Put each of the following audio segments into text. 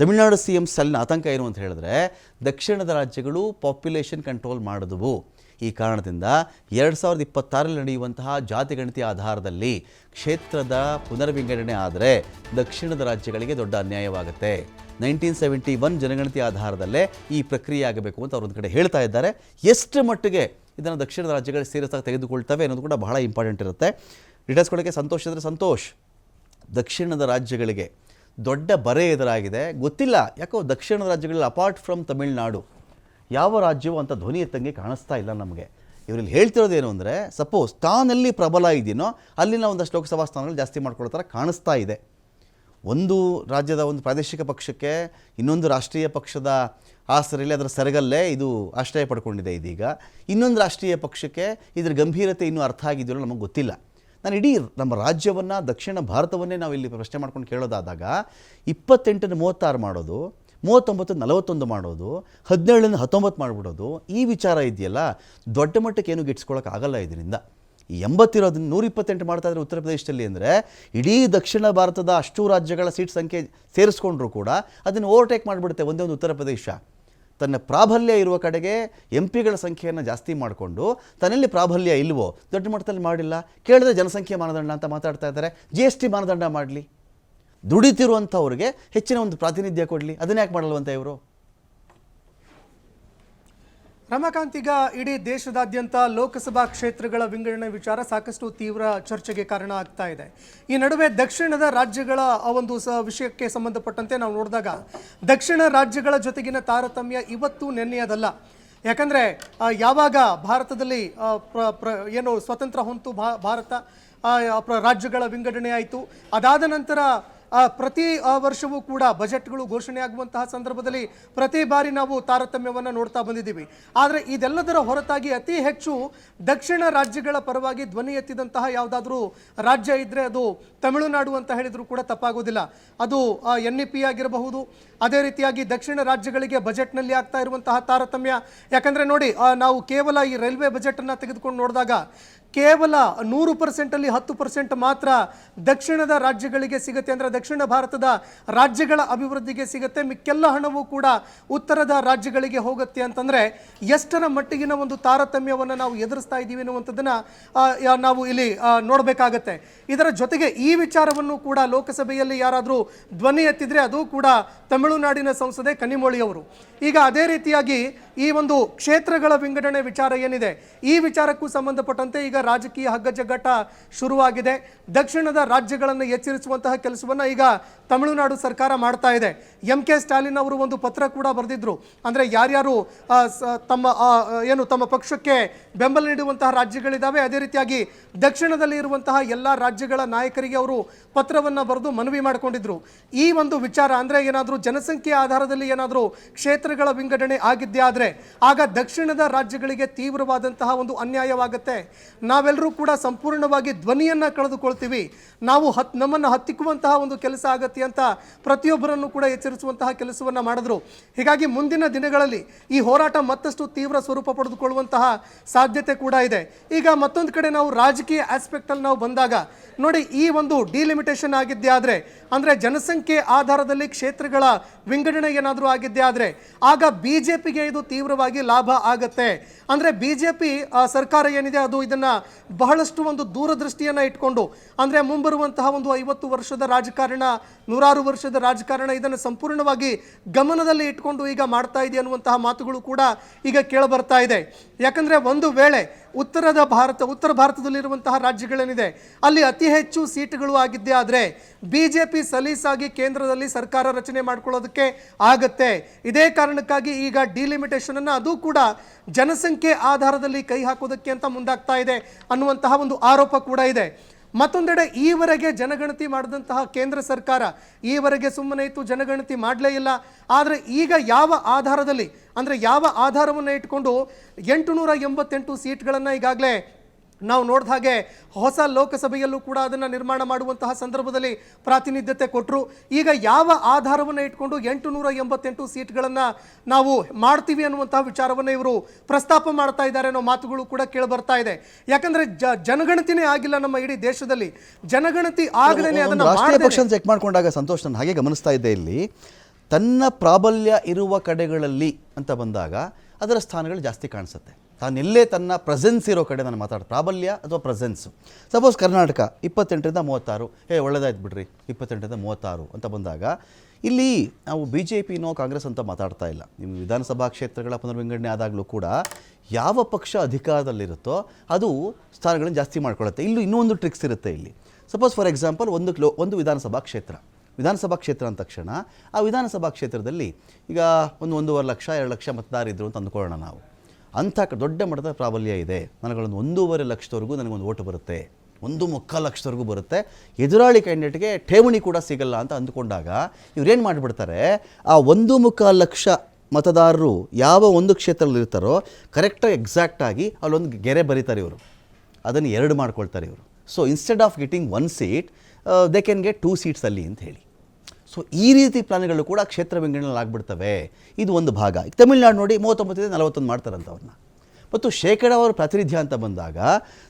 Tamil Nadu C M ಸಲ್ಲಿನ ಆತಂಕ ಏನು ಅಂತ ಹೇಳಿದ್ರೆ, ದಕ್ಷಿಣದ ರಾಜ್ಯಗಳು ಪಾಪ್ಯುಲೇಷನ್ ಕಂಟ್ರೋಲ್ ಮಾಡಿದವು. ಈ ಕಾರಣದಿಂದ ಎರಡು ಸಾವಿರದ ಇಪ್ಪತ್ತಾರಲ್ಲಿ ನಡೆಯುವಂತಹ ಜಾತಿಗಣತಿ ಆಧಾರದಲ್ಲಿ ಕ್ಷೇತ್ರದ ಪುನರ್ವಿಂಗಡಣೆ ಆದರೆ ದಕ್ಷಿಣದ ರಾಜ್ಯಗಳಿಗೆ ದೊಡ್ಡ ಅನ್ಯಾಯವಾಗುತ್ತೆ. ನೈನ್ಟೀನ್ ಸೆವೆಂಟಿ ಒನ್ ಜನಗಣತಿ ಆಧಾರದಲ್ಲೇ ಈ ಪ್ರಕ್ರಿಯೆ ಆಗಬೇಕು ಅಂತ ಅವರೊಂದು ಕಡೆ ಹೇಳ್ತಾ ಇದ್ದಾರೆ. ಎಷ್ಟು ಮಟ್ಟಿಗೆ ಇದನ್ನು ದಕ್ಷಿಣದ ರಾಜ್ಯಗಳು ಸೀರಿಯಸ್ಸಾಗಿ ತೆಗೆದುಕೊಳ್ತವೆ ಅನ್ನೋದು ಕೂಡ ಬಹಳ ಇಂಪಾರ್ಟೆಂಟ್ ಇರುತ್ತೆ. ಡೀಟೇಲ್ಸ್ ಕೊಡೋಕ್ಕೆ ಸಂತೋಷ ಅಂದರೆ ಸಂತೋಷ್. ದಕ್ಷಿಣದ ರಾಜ್ಯಗಳಿಗೆ ದೊಡ್ಡ ಬರೆ ಎದುರಾಗಿದೆ. ಗೊತ್ತಿಲ್ಲ ಯಾಕೋ ದಕ್ಷಿಣ ರಾಜ್ಯಗಳಲ್ಲಿ ಅಪಾರ್ಟ್ ಫ್ರಮ್ ತಮಿಳುನಾಡು ಯಾವ ರಾಜ್ಯವೂ ಅಂತ ಧ್ವನಿ ಎತ್ತಂಗೆ ಕಾಣಿಸ್ತಾ ಇಲ್ಲ ನಮಗೆ. ಇವರಲ್ಲಿ ಹೇಳ್ತಿರೋದೇನು ಅಂದರೆ ಸಪೋಸ್ ತಾನಲ್ಲಿ ಪ್ರಬಲ ಇದೆಯೋ ಅಲ್ಲಿನ ಒಂದಷ್ಟು ಲೋಕಸಭಾ ಸ್ಥಾನಗಳು ಜಾಸ್ತಿ ಮಾಡ್ಕೊಳ್ಳೋ ಥರ ಕಾಣಿಸ್ತಾ ಇದೆ. ಒಂದು ರಾಜ್ಯದ ಒಂದು ಪ್ರಾದೇಶಿಕ ಪಕ್ಷಕ್ಕೆ ಇನ್ನೊಂದು ರಾಷ್ಟ್ರೀಯ ಪಕ್ಷದ ಆಸರೆಯಲ್ಲಿ ಅದರ ಸೆರಗಲ್ಲೇ ಇದು ಆಶ್ರಯ ಪಡ್ಕೊಂಡಿದೆ ಇದೀಗ. ಇನ್ನೊಂದು ರಾಷ್ಟ್ರೀಯ ಪಕ್ಷಕ್ಕೆ ಇದರ ಗಂಭೀರತೆ ಇನ್ನೂ ಅರ್ಥ ಆಗಿದೆಯೋ ನಮಗೆ ಗೊತ್ತಿಲ್ಲ. ನಾನು ಇಡೀ ನಮ್ಮ ರಾಜ್ಯವನ್ನು, ದಕ್ಷಿಣ ಭಾರತವನ್ನೇ ನಾವು ಇಲ್ಲಿ ಪ್ರಶ್ನೆ ಮಾಡ್ಕೊಂಡು ಕೇಳೋದಾದಾಗ, ಇಪ್ಪತ್ತೆಂಟನ್ನು ಮೂವತ್ತಾರು ಮಾಡೋದು, ಮೂವತ್ತೊಂಬತ್ತು ನಲವತ್ತೊಂದು ಮಾಡೋದು, ಹದಿನೇಳನ್ನು ಹತ್ತೊಂಬತ್ತು ಮಾಡಿಬಿಡೋದು, ಈ ವಿಚಾರ ಇದೆಯಲ್ಲ? ದೊಡ್ಡ ಮಟ್ಟಕ್ಕೆ ಏನು ಗಿಟ್ಸ್ಕೊಳಕ್ಕೆ ಆಗಲ್ಲ ಇದರಿಂದ. ಎಂಬತ್ತಿರೋದನ್ನ ನೂರ ಇಪ್ಪತ್ತೆಂಟು ಮಾಡ್ತಾ ಇದ್ರೆ ಉತ್ತರ ಪ್ರದೇಶದಲ್ಲಿ ಅಂದರೆ, ಇಡೀ ದಕ್ಷಿಣ ಭಾರತದ ಅಷ್ಟು ರಾಜ್ಯಗಳ ಸೀಟ್ ಸಂಖ್ಯೆ ಸೇರಿಸ್ಕೊಂಡ್ರೂ ಕೂಡ ಅದನ್ನು ಓವರ್ಟೇಕ್ ಮಾಡಿಬಿಡುತ್ತೆ ಒಂದೇ ಒಂದು ಉತ್ತರ ಪ್ರದೇಶ. ತನ್ನ ಪ್ರಾಬಲ್ಯ ಇರುವ ಕಡೆಗೆ ಎಂ ಪಿಗಳ ಸಂಖ್ಯೆಯನ್ನು ಜಾಸ್ತಿ ಮಾಡಿಕೊಂಡು ತನ್ನಲ್ಲಿ ಪ್ರಾಬಲ್ಯ ಇಲ್ವೋ ದೊಡ್ಡ ಮಟ್ಟದಲ್ಲಿ ಮಾಡಿಲ್ಲ, ಕೇಳಿದ್ರೆ ಜನಸಂಖ್ಯೆ ಮಾನದಂಡ ಅಂತ ಮಾತಾಡ್ತಾ ಇದ್ದಾರೆ ಜಿ ಎಸ್ ಟಿ ಮಾನದಂಡ ಮಾಡಲಿ. ದುಡಿತಿರುವಂಥವ್ರಿಗೆ ಹೆಚ್ಚಿನ ಒಂದು ಪ್ರಾತಿನಿಧ್ಯ ಕೊಡಲಿ. ಅದನ್ನ ಯಾಕೆ ಮಾಡಲ್ವಂತ ಇವರು? ರಮಾಕಾಂತ್ ಈಗ ಇಡೀ ದೇಶದಾದ್ಯಂತ ಲೋಕಸಭಾ ಕ್ಷೇತ್ರಗಳ ವಿಂಗಡಣೆ ವಿಚಾರ ಸಾಕಷ್ಟು ತೀವ್ರ ಚರ್ಚೆಗೆ ಕಾರಣ ಆಗ್ತಾ ಇದೆ. ಈ ನಡುವೆ ದಕ್ಷಿಣದ ರಾಜ್ಯಗಳ ಆ ಒಂದು ವಿಷಯಕ್ಕೆ ಸಂಬಂಧಪಟ್ಟಂತೆ ನಾವು ನೋಡಿದಾಗ ದಕ್ಷಿಣ ರಾಜ್ಯಗಳ ಜೊತೆಗಿನ ತಾರತಮ್ಯ ಇವತ್ತು ನೆನ್ನೆಯದಲ್ಲ. ಯಾಕಂದ್ರೆ ಯಾವಾಗ ಭಾರತದಲ್ಲಿ ಏನು ಸ್ವತಂತ್ರ ಹೊಂತು ಭಾರತ ರಾಜ್ಯಗಳ ವಿಂಗಡಣೆ ಆಯಿತು. ಅದಾದ ನಂತರ ಪ್ರತಿ ವರ್ಷವೂ ಕೂಡ ಬಜೆಟ್ಗಳು ಘೋಷಣೆ ಆಗುವಂತಹ ಸಂದರ್ಭದಲ್ಲಿ ಪ್ರತಿ ಬಾರಿ ನಾವು ತಾರತಮ್ಯವನ್ನು ನೋಡ್ತಾ ಬಂದಿದ್ದೀವಿ. ಆದರೆ ಇದೆಲ್ಲದರ ಹೊರತಾಗಿ ಅತಿ ಹೆಚ್ಚು ದಕ್ಷಿಣ ರಾಜ್ಯಗಳ ಪರವಾಗಿ ಧ್ವನಿ ಎತ್ತಿದಂತಹ ಯಾವುದಾದ್ರೂ ರಾಜ್ಯ ಇದ್ರೆ ಅದು ತಮಿಳುನಾಡು ಅಂತ ಹೇಳಿದರೂ ಕೂಡ ತಪ್ಪಾಗೋದಿಲ್ಲ. ಅದು ಎನ್ ಇ ಪಿ ಆಗಿರಬಹುದು. ಅದೇ ರೀತಿಯಾಗಿ ದಕ್ಷಿಣ ರಾಜ್ಯಗಳಿಗೆ ಬಜೆಟ್ನಲ್ಲಿ ಆಗ್ತಾ ಇರುವಂತಹ ತಾರತಮ್ಯ. ಯಾಕಂದ್ರೆ ನೋಡಿ ನಾವು ಕೇವಲ ಈ ರೈಲ್ವೆ ಬಜೆಟ್ ಅನ್ನ ತೆಗೆದುಕೊಂಡು ನೋಡಿದಾಗ ಕೇವಲ ನೂರು ಪರ್ಸೆಂಟಲ್ಲಿ ಹತ್ತು ಪರ್ಸೆಂಟ್ ಮಾತ್ರ ದಕ್ಷಿಣದ ರಾಜ್ಯಗಳಿಗೆ ಸಿಗುತ್ತೆ. ಅಂದರೆ ದಕ್ಷಿಣ ಭಾರತದ ರಾಜ್ಯಗಳ ಅಭಿವೃದ್ಧಿಗೆ ಸಿಗುತ್ತೆ. ಮಿಕ್ಕೆಲ್ಲ ಹಣವೂ ಕೂಡ ಉತ್ತರದ ರಾಜ್ಯಗಳಿಗೆ ಹೋಗುತ್ತೆ. ಅಂತಂದರೆ ಎಷ್ಟರ ಮಟ್ಟಿಗಿನ ಒಂದು ತಾರತಮ್ಯವನ್ನು ನಾವು ಎದುರಿಸ್ತಾ ಇದ್ದೀವಿ ಅನ್ನುವಂಥದ್ದನ್ನು ನಾವು ಇಲ್ಲಿ ನೋಡಬೇಕಾಗತ್ತೆ. ಇದರ ಜೊತೆಗೆ ಈ ವಿಚಾರವನ್ನು ಕೂಡ ಲೋಕಸಭೆಯಲ್ಲಿ ಯಾರಾದರೂ ಧ್ವನಿ ಎತ್ತಿದರೆ ಅದು ಕೂಡ ತಮಿಳುನಾಡಿನ ಸಂಸದೆ ಕನಿಮೊಳಿ ಅವರು ಈಗ ಅದೇ ರೀತಿಯಾಗಿ ಈ ಒಂದು ಕ್ಷೇತ್ರಗಳ ವಿಂಗಡಣೆ ವಿಚಾರ ಏನಿದೆ? ಈ ವಿಚಾರಕ್ಕೂ ಸಂಬಂಧಪಟ್ಟಂತೆ ಈಗ ರಾಜಕೀಯ ಹಗ್ಗಜಗ್ಗಾಟ ಶುರುವಾಗಿದೆ. ದಕ್ಷಿಣದ ರಾಜ್ಯಗಳನ್ನು ಎಚ್ಚರಿಸುವಂತಹ ಕೆಲಸವನ್ನ ಈಗ ತಮಿಳುನಾಡು ಸರ್ಕಾರ ಮಾಡ್ತಾ ಇದೆ. ಎಂ ಕೆ ಸ್ಟಾಲಿನ್ ಅವರು ಒಂದು ಪತ್ರ ಕೂಡ ಬರೆದಿದ್ರು. ಅಂದ್ರೆ ಯಾರ್ಯಾರು ತಮ್ಮ ಏನು ತಮ್ಮ ಪಕ್ಷಕ್ಕೆ ಬೆಂಬಲ ನೀಡುವಂತಹ ರಾಜ್ಯಗಳಿದ್ದಾವೆ ಅದೇ ರೀತಿಯಾಗಿ ದಕ್ಷಿಣದಲ್ಲಿ ಇರುವಂತಹ ಎಲ್ಲ ರಾಜ್ಯಗಳ ನಾಯಕರಿಗೆ ಅವರು ಪತ್ರವನ್ನ ಬರೆದು ಮನವಿ ಮಾಡಿಕೊಂಡಿದ್ರು. ಈ ಒಂದು ವಿಚಾರ ಅಂದ್ರೆ ಏನಾದರೂ ಜನಸಂಖ್ಯೆ ಆಧಾರದಲ್ಲಿ ಏನಾದರೂ ಕ್ಷೇತ್ರಗಳ ವಿಂಗಡಣೆ ಆಗಿದ್ದೇ ಆದರೆ, ಆಗ ದಕ್ಷಿಣದ ರಾಜ್ಯಗಳಿಗೆ ತೀವ್ರವಾದಂತಹ ಒಂದು ಅನ್ಯಾಯವಾಗುತ್ತೆ. ನಾವೆಲ್ಲರೂ ಕೂಡ ಸಂಪೂರ್ಣವಾಗಿ ಧ್ವನಿಯನ್ನು ಕಳೆದುಕೊಳ್ತೀವಿ. ನಾವು ಹತ್, ನಮ್ಮನ್ನು ಹತ್ತಿಕ್ಕುವಂತಹ ಒಂದು ಕೆಲಸ ಆಗತ್ತೆ ಅಂತ ಪ್ರತಿಯೊಬ್ಬರನ್ನು ಕೂಡ ಎಚ್ಚರಿಸುವಂತಹ ಕೆಲಸವನ್ನು ಮಾಡಿದ್ರು. ಹೀಗಾಗಿ ಮುಂದಿನ ದಿನಗಳಲ್ಲಿ ಈ ಹೋರಾಟ ಮತ್ತಷ್ಟು ತೀವ್ರ ಸ್ವರೂಪ ಪಡೆದುಕೊಳ್ಳುವಂತಹ ಸಾಧ್ಯತೆ ಕೂಡ ಇದೆ. ಈಗ ಮತ್ತೊಂದು ಕಡೆ ನಾವು ರಾಜಕೀಯ ಆಸ್ಪೆಕ್ಟಲ್ಲಿ ನಾವು ಬಂದಾಗ, ನೋಡಿ ಈ ಒಂದು ಡಿಲಿಮಿಟೇಷನ್ ಆಗಿದ್ದೇ ಆದರೆ, ಅಂದರೆ ಜನಸಂಖ್ಯೆ ಆಧಾರದಲ್ಲಿ ಕ್ಷೇತ್ರಗಳ ವಿಂಗಡಣೆ ಏನಾದರೂ ಆಗಿದ್ದೇ ಆದರೆ, ಆಗ ಬಿ ಜೆ ಪಿಗೆ ಇದು ತೀವ್ರವಾಗಿ ಲಾಭ ಆಗುತ್ತೆ. ಅಂದರೆ ಬಿ ಜೆ ಪಿ ಸರ್ಕಾರ ಏನಿದೆ ಅದು ಇದನ್ನ ಬಹಳಷ್ಟು ಒಂದು ದೂರದೃಷ್ಟಿಯನ್ನು ಇಟ್ಕೊಂಡು, ಅಂದರೆ ಮುಂಬರುವಂತಹ ಒಂದು ಐವತ್ತು ವರ್ಷದ ರಾಜಕಾರಣ, ನೂರಾರು ವರ್ಷದ ರಾಜಕಾರಣ ಇದನ್ನು ಸಂಪೂರ್ಣವಾಗಿ ಗಮನದಲ್ಲಿ ಇಟ್ಕೊಂಡು ಈಗ ಮಾಡ್ತಾ ಇದೆ ಅನ್ನುವಂತಹ ಮಾತುಗಳು ಕೂಡ ಈಗ ಕೇಳಬರ್ತಾ ಇದೆ. ಯಾಕಂದ್ರೆ ಒಂದು ವೇಳೆ ಉತ್ತರದ ಭಾರತ, ಉತ್ತರ ಭಾರತದಲ್ಲಿರುವಂತಹ ರಾಜ್ಯಗಳೇನಿದೆ, ಅಲ್ಲಿ ಅತಿ ಹೆಚ್ಚು ಸೀಟುಗಳು ಆಗಿದ್ದೇ ಆದರೆ ಬಿ ಜೆ ಪಿ ಸಲೀಸಾಗಿ ಕೇಂದ್ರದಲ್ಲಿ ಸರ್ಕಾರ ರಚನೆ ಮಾಡ್ಕೊಳ್ಳೋದಕ್ಕೆ ಆಗತ್ತೆ. ಇದೇ ಕಾರಣಕ್ಕಾಗಿ ಈಗ ಡಿಲಿಮಿಟೇಷನನ್ನು ಅದು ಕೂಡ ಜನಸಂಖ್ಯೆ ಆಧಾರದಲ್ಲಿ ಕೈ ಹಾಕೋದಕ್ಕೆ ಅಂತ ಮುಂದಾಗ್ತಾ ಇದೆ ಅನ್ನುವಂತಹ ಒಂದು ಆರೋಪ ಕೂಡ ಇದೆ. ಮತ್ತೊಂದೆಡೆ ಈವರೆಗೆ ಜನಗಣತಿ ಮಾಡಿದಂತಹ ಕೇಂದ್ರ ಸರ್ಕಾರ ಈವರೆಗೆ ಸುಮ್ಮನೆ ಇತ್ತು, ಜನಗಣತಿ ಮಾಡಲೇ ಇಲ್ಲ. ಆದರೆ ಈಗ ಯಾವ ಆಧಾರದಲ್ಲಿ, ಅಂದರೆ ಯಾವ ಆಧಾರವನ್ನು ಇಟ್ಕೊಂಡು ಎಂಟು ನೂರ ಎಂಬತ್ತೆಂಟು ಸೀಟ್ಗಳನ್ನು ಈಗಾಗಲೇ ನಾವು ನೋಡಿದ ಹಾಗೆ ಹೊಸ ಲೋಕಸಭೆಯಲ್ಲೂ ಕೂಡ ಅದನ್ನು ನಿರ್ಮಾಣ ಮಾಡುವಂತಹ ಸಂದರ್ಭದಲ್ಲಿ ಪ್ರಾತಿನಿಧ್ಯತೆ ಕೊಟ್ಟರು ಈಗ ಯಾವ ಆಧಾರವನ್ನು ಇಟ್ಕೊಂಡು ಎಂಟು ನೂರ ಎಂಬತ್ತೆಂಟು ಸೀಟ್ಗಳನ್ನು ನಾವು ಮಾಡ್ತೀವಿ ಅನ್ನುವಂತಹ ವಿಚಾರವನ್ನು ಇವರು ಪ್ರಸ್ತಾಪ ಮಾಡ್ತಾ ಇದ್ದಾರೆ ಅನ್ನೋ ಮಾತುಗಳು ಕೂಡ ಕೇಳಿಬರ್ತಾ ಇದೆ. ಯಾಕಂದ್ರೆ ಜ ಜನಗಣತಿನೇ ಆಗಿಲ್ಲ ನಮ್ಮ ಇಡೀ ದೇಶದಲ್ಲಿ. ಜನಗಣತಿ ಆಗದೇನೆ ಅದನ್ನು ಪಕ್ಷ ಚೆಕ್ ಮಾಡ್ಕೊಂಡಾಗ ಸಂತೋಷ್ ನಾನು ಹಾಗೆ ಗಮನಿಸ್ತಾ ಇದ್ದೆ ಇಲ್ಲಿ. ತನ್ನ ಪ್ರಾಬಲ್ಯ ಇರುವ ಕಡೆಗಳಲ್ಲಿ ಅಂತ ಬಂದಾಗ ಅದರ ಸ್ಥಾನಗಳು ಜಾಸ್ತಿ ಕಾಣಿಸುತ್ತೆ. ತಾನೆಲ್ಲೇ ತನ್ನ ಪ್ರೆಸೆನ್ಸ್ ಇರೋ ಕಡೆ ನಾನು ಮಾತಾಡ. ಪ್ರಾಬಲ್ಯ ಅಥವಾ ಪ್ರೆಸೆನ್ಸು ಸಪೋಸ್ ಕರ್ನಾಟಕ, ಇಪ್ಪತ್ತೆಂಟರಿಂದ ಮೂವತ್ತಾರು. ಏ ಒಳ್ಳೇದಾಯ್ತು ಬಿಡ್ರಿ. ಇಪ್ಪತ್ತೆಂಟರಿಂದ ಮೂವತ್ತಾರು ಅಂತ ಬಂದಾಗ, ಇಲ್ಲಿ ನಾವು ಬಿ ಜೆ ಪಿನೋ ಕಾಂಗ್ರೆಸ್ ಅಂತ ಮಾತಾಡ್ತಾ ಇಲ್ಲ. ನಿಮ್ಮ ವಿಧಾನಸಭಾ ಕ್ಷೇತ್ರಗಳ ಪುನರ್ವಿಂಗಡಣೆ ಆದಾಗಲೂ ಕೂಡ ಯಾವ ಪಕ್ಷ ಅಧಿಕಾರದಲ್ಲಿರುತ್ತೋ ಅದು ಸ್ಥಾನಗಳನ್ನು ಜಾಸ್ತಿ ಮಾಡ್ಕೊಳ್ಳುತ್ತೆ ಇಲ್ಲೂ ಇನ್ನೊಂದು ಟ್ರಿಕ್ಸ್ ಇರುತ್ತೆ ಇಲ್ಲಿ. ಸಪೋಸ್ ಫಾರ್ ಎಕ್ಸಾಂಪಲ್ ಒಂದು ಕ್ಲೋ, ಒಂದು ವಿಧಾನಸಭಾ ಕ್ಷೇತ್ರ. ವಿಧಾನಸಭಾ ಕ್ಷೇತ್ರ ಅಂದ ತಕ್ಷಣ ಆ ವಿಧಾನಸಭಾ ಕ್ಷೇತ್ರದಲ್ಲಿ ಈಗ ಒಂದು ಒಂದೂವರೆ ಲಕ್ಷ, ಎರಡು ಲಕ್ಷ ಮತದಾರಿದ್ರು ಅಂತ ಅಂದ್ಕೊಳ್ಳೋಣ ನಾವು. ಅಂಥ ದೊಡ್ಡ ಮಟ್ಟದ ಪ್ರಾಬಲ್ಯ ಇದೆ. ನನಗೊಂದು ಒಂದೂವರೆ ಲಕ್ಷದವರೆಗೂ ನನಗೊಂದು ಓಟು ಬರುತ್ತೆ. ಒಂದು ಮುಕ್ಕಾಲು ಲಕ್ಷದವರೆಗೂ ಬರುತ್ತೆ. ಎದುರಾಳಿ ಕ್ಯಾಂಡಿಡೇಟ್ಗೆ ಠೇವಣಿ ಕೂಡ ಸಿಗಲ್ಲ ಅಂತ ಅಂದುಕೊಂಡಾಗ ಇವ್ರೇನು ಮಾಡಿಬಿಡ್ತಾರೆ? ಆ ಒಂದು ಮುಕ್ಕಾಲು ಲಕ್ಷ ಮತದಾರರು ಯಾವ ಒಂದು ಕ್ಷೇತ್ರದಲ್ಲಿ ಇರ್ತಾರೋ ಕರೆಕ್ಟಾಗಿ ಎಕ್ಸಾಕ್ಟಾಗಿ ಅಲ್ಲೊಂದು ಗೆರೆ ಬರೀತಾರೆ ಇವರು. ಅದನ್ನು ಎರಡು ಮಾಡ್ಕೊಳ್ತಾರೆ ಇವರು. So instead of getting one seat they can get two seats ಅಲ್ಲಿ ಅಂತ ಹೇಳಿ. ಸೊ ಈ ರೀತಿ ಪ್ಲಾನ್ಗಳು ಕೂಡ ಕ್ಷೇತ್ರ ವಿಂಗಡಣೆಯಲ್ಲಿ ಆಗ್ಬಿಡ್ತವೆ. ಇದು ಒಂದು ಭಾಗ. ಈಗ ತಮಿಳ್ನಾಡು ನೋಡಿ ಮೂವತ್ತೊಂಬತ್ತರಿಂದ ನಲವತ್ತೊಂದು ಮಾಡ್ತಾರಂತ ಅವ್ರನ್ನ. ಮತ್ತು ಶೇಕಡಾವಾರು ಪ್ರಾತಿನಿಧ್ಯ ಅಂತ ಬಂದಾಗ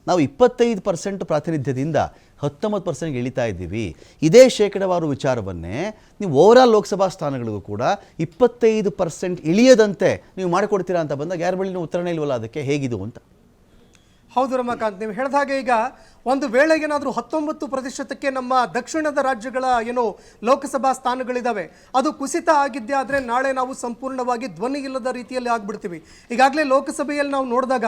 ನಾವು ಇಪ್ಪತ್ತೈದು ಪರ್ಸೆಂಟ್ ಪ್ರಾತಿನಿಧ್ಯದಿಂದ ಹತ್ತೊಂಬತ್ತು ಪರ್ಸೆಂಟ್ಗೆ ಇಳಿತಾ ಇದ್ದೀವಿ. ಇದೇ ಶೇಕಡಾವಾರು ವಿಚಾರವನ್ನೇ ನೀವು ಓವರಾಲ್ ಲೋಕಸಭಾ ಸ್ಥಾನಗಳಿಗೂ ಕೂಡ ಇಪ್ಪತ್ತೈದು ಪರ್ಸೆಂಟ್ ಇಳಿಯದಂತೆ ನೀವು ಮಾಡಿಕೊಡ್ತೀರಾ ಅಂತ ಬಂದಾಗ ಯಾರ ಬಳಿ ಉತ್ತರನೇ ಇಲ್ವಲ್ಲ, ಅದಕ್ಕೆ ಹೇಗಿದು ಅಂತ. ಹೌದು ರಮಾಕಾಂತ್ ನೀವು ಹೇಳಿದ ಹಾಗೆ ಈಗ ಒಂದು ವೇಳೆ ಏನಾದರೂ ಹತ್ತೊಂಬತ್ತು ಪ್ರತಿಶತಕ್ಕೆ ನಮ್ಮ ದಕ್ಷಿಣದ ರಾಜ್ಯಗಳ ಏನು ಲೋಕಸಭಾ ಸ್ಥಾನಗಳಿದ್ದಾವೆ ಅದು ಕುಸಿತ ಆಗಿದ್ದೆ ಆದರೆ ನಾಳೆ ನಾವು ಸಂಪೂರ್ಣವಾಗಿ ಧ್ವನಿ ಇಲ್ಲದ ರೀತಿಯಲ್ಲಿ ಆಗ್ಬಿಡ್ತೀವಿ. ಈಗಾಗಲೇ ಲೋಕಸಭೆಯಲ್ಲಿ ನಾವು ನೋಡಿದಾಗ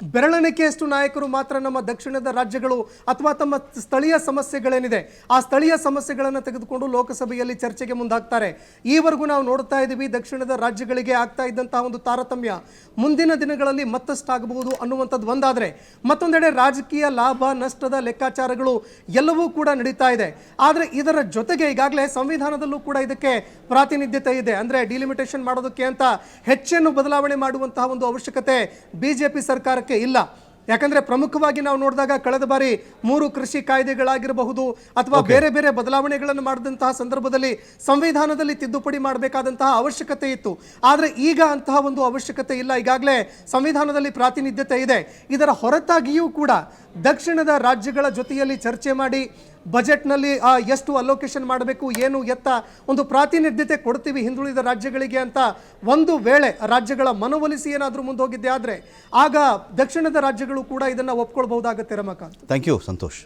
ಬೆರಳೆಣಿಕೆಯಷ್ಟು ನಾಯಕರು ಮಾತ್ರ ನಮ್ಮ ದಕ್ಷಿಣದ ರಾಜ್ಯಗಳು ಅಥವಾ ತಮ್ಮ ಸ್ಥಳೀಯ ಸಮಸ್ಯೆಗಳೇನಿದೆ, ಆ ಸ್ಥಳೀಯ ಸಮಸ್ಯೆಗಳನ್ನು ತೆಗೆದುಕೊಂಡು ಲೋಕಸಭೆಯಲ್ಲಿ ಚರ್ಚೆಗೆ ಮುಂದಾಗ್ತಾರೆ. ಈವರೆಗೂ ನಾವು ನೋಡ್ತಾ ಇದ್ದೀವಿ ದಕ್ಷಿಣದ ರಾಜ್ಯಗಳಿಗೆ ಆಗ್ತಾ ಇದ್ದಂತಹ ಒಂದು ತಾರತಮ್ಯ. ಮುಂದಿನ ದಿನಗಳಲ್ಲಿ ಮತ್ತಷ್ಟಾಗಬಹುದು ಅನ್ನುವಂಥದ್ದು ಒಂದಾದರೆ, ಮತ್ತೊಂದೆಡೆ ರಾಜಕೀಯ ಲಾಭ, ನಷ್ಟದ ಲೆಕ್ಕಾಚಾರಗಳು ಎಲ್ಲವೂ ಕೂಡ ನಡೀತಾ ಇದೆ. ಆದರೆ ಇದರ ಜೊತೆಗೆ ಈಗಾಗಲೇ ಸಂವಿಧಾನದಲ್ಲೂ ಕೂಡ ಇದಕ್ಕೆ ಪ್ರಾತಿನಿಧ್ಯತೆ ಇದೆ. ಅಂದರೆ ಡಿಲಿಮಿಟೇಷನ್ ಮಾಡೋದಕ್ಕೆ ಅಂತ ಹೆಚ್ಚನ್ನು ಬದಲಾವಣೆ ಮಾಡುವಂತಹ ಒಂದು ಅವಶ್ಯಕತೆ ಬಿಜೆಪಿ ಇಲ್ಲ. ಯಾಕಂದ್ರೆ ಪ್ರಮುಖವಾಗಿ ನಾವು ನೋಡಿದಾಗ ಕಳೆದ ಬಾರಿ ಮೂರು ಕೃಷಿ ಕಾಯ್ದೆಗಳಾಗಿರಬಹುದು ಅಥವಾ ಬೇರೆ ಬೇರೆ ಬದಲಾವಣೆಗಳನ್ನು ಮಾಡಿದಂತಹ ಸಂದರ್ಭದಲ್ಲಿ ಸಂವಿಧಾನದಲ್ಲಿ ತಿದ್ದುಪಡಿ ಮಾಡಬೇಕಾದಂತಹ ಅವಶ್ಯಕತೆ ಇತ್ತು. ಆದರೆ ಈಗ ಅಂತಹ ಒಂದು ಅವಶ್ಯಕತೆ ಇಲ್ಲ. ಈಗಾಗಲೇ ಸಂವಿಧಾನದಲ್ಲಿ ಪ್ರಾತಿನಿಧ್ಯತೆ ಇದೆ. ಇದರ ಹೊರತಾಗಿಯೂ ಕೂಡ ದಕ್ಷಿಣದ ರಾಜ್ಯಗಳ ಜೊತೆಯಲ್ಲಿ ಚರ್ಚೆ ಮಾಡಿ ಬಜೆಟ್ನಲ್ಲಿ ಎಷ್ಟು ಅಲೋಕೇಶನ್ ಮಾಡಬೇಕು, ಏನು ಎತ್ತ, ಒಂದು ಪ್ರಾತಿನಿಧ್ಯತೆ ಕೊಡ್ತೀವಿ ಹಿಂದುಳಿದ ರಾಜ್ಯಗಳಿಗೆ ಅಂತ ಒಂದು ವೇಳೆ ರಾಜ್ಯಗಳ ಮನವೊಲಿಸಿ ಏನಾದರೂ ಮುಂದೋಗಿದ್ದೆ ಆದರೆ, ಆಗ ದಕ್ಷಿಣದ ರಾಜ್ಯಗಳು ಕೂಡ ಇದನ್ನು ಒಪ್ಕೊಳ್ಬಹುದಾಗತ್ತೆ ರಮಕಾಂತ್. Thank you Santosh